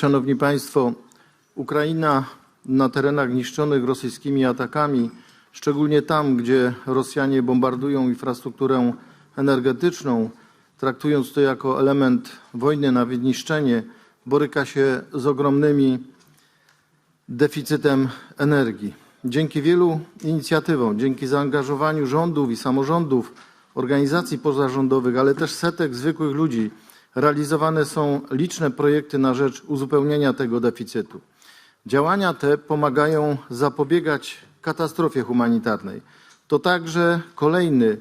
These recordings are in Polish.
Szanowni Państwo, Ukraina na terenach niszczonych rosyjskimi atakami, szczególnie tam, gdzie Rosjanie bombardują infrastrukturę energetyczną, traktując to jako element wojny na wyniszczenie, boryka się z ogromnymi deficytem energii. Dzięki wielu inicjatywom, dzięki zaangażowaniu rządów i samorządów, organizacji pozarządowych, ale też setek zwykłych ludzi, realizowane są liczne projekty na rzecz uzupełnienia tego deficytu. Działania te pomagają zapobiegać katastrofie humanitarnej. To także kolejny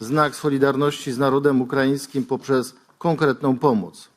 znak solidarności z narodem ukraińskim poprzez konkretną pomoc.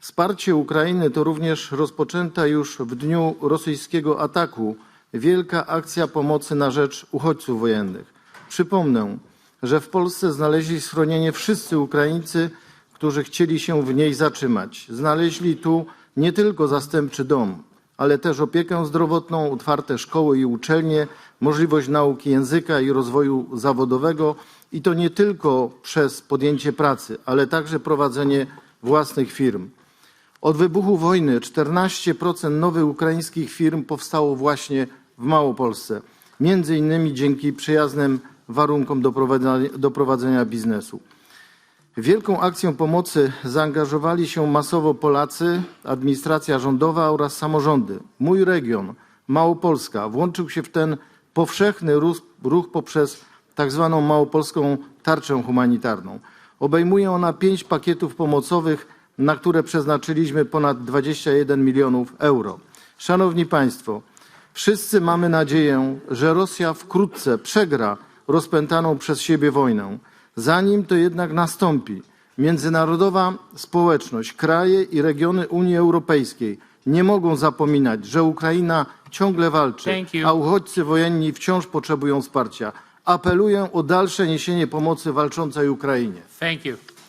Wsparcie Ukrainy to również rozpoczęta już w dniu rosyjskiego ataku wielka akcja pomocy na rzecz uchodźców wojennych. Przypomnę, że w Polsce znaleźli schronienie wszyscy Ukraińcy, którzy chcieli się w niej zatrzymać. Znaleźli tu nie tylko zastępczy dom, ale też opiekę zdrowotną, otwarte szkoły i uczelnie, możliwość nauki języka i rozwoju zawodowego i to nie tylko przez podjęcie pracy, ale także prowadzenie własnych firm. Od wybuchu wojny 14% nowych ukraińskich firm powstało właśnie w Małopolsce, między innymi dzięki przyjaznym warunkom do prowadzenia, do prowadzenia biznesu. Wielką akcję pomocy zaangażowali się masowo Polacy, administracja rządowa oraz samorządy. Mój region, Małopolska, włączył się w ten powszechny ruch, ruch poprzez tak zwaną Małopolską Tarczę Humanitarną. Obejmuje ona pięć pakietów pomocowych, na które przeznaczyliśmy ponad 21 milionów euro. Szanowni Państwo, wszyscy mamy nadzieję, że Rosja wkrótce przegra rozpętaną przez siebie wojnę. Zanim to jednak nastąpi, międzynarodowa społeczność, kraje i regiony Unii Europejskiej nie mogą zapominać, że Ukraina ciągle walczy, a uchodźcy wojenni wciąż potrzebują wsparcia. Apeluję o dalsze niesienie pomocy walczącej Ukrainie.